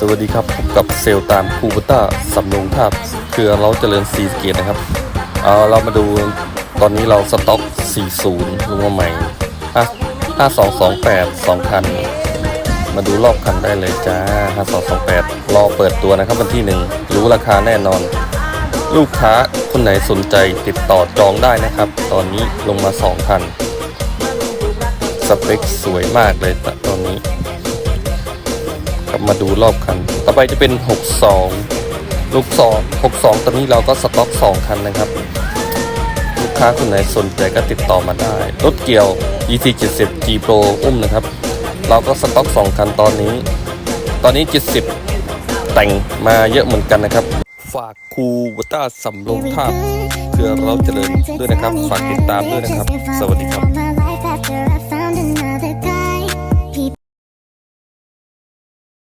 สวัสดีครับพบกับเซลตามคูบต้าสำโรงทาบเครือเราเจริญซีสเกตนะครับเอาเรามาดูตอนนี้เราสต็อก 40ลงมาใหม่5 5228 2คัน มาดูรอบคันได้เลยจ้า 5228 รอเปิดตัวนะครับวันที่ 1 รู้ราคาแน่นอน ลูกค้าคนไหนสนใจติดต่อจองได้นะครับ ตอนนี้ลงมา2คันสเปคสวยมากเลยตอนนี้ กลับมาดูรอบคัน ต่อไปจะเป็น 62 ลูกสอง62 ตอนนี้เราก็สต็อก2คันนะครับ ลูกค้าคนไหนสนใจก็ติดต่อมาได้ รถเกี่ยว ET 70 G Pro อุ้มนะครับ เราก็สต็อก2คันตอนนี้ ตอนนี้ 70 แต่งมาเยอะเหมือนกันนะครับ ฝากครูวัต้าสำโรงทาบเพื่อเราเจริญด้วยนะครับ ฝากติดตามด้วยนะครับ สวัสดีครับ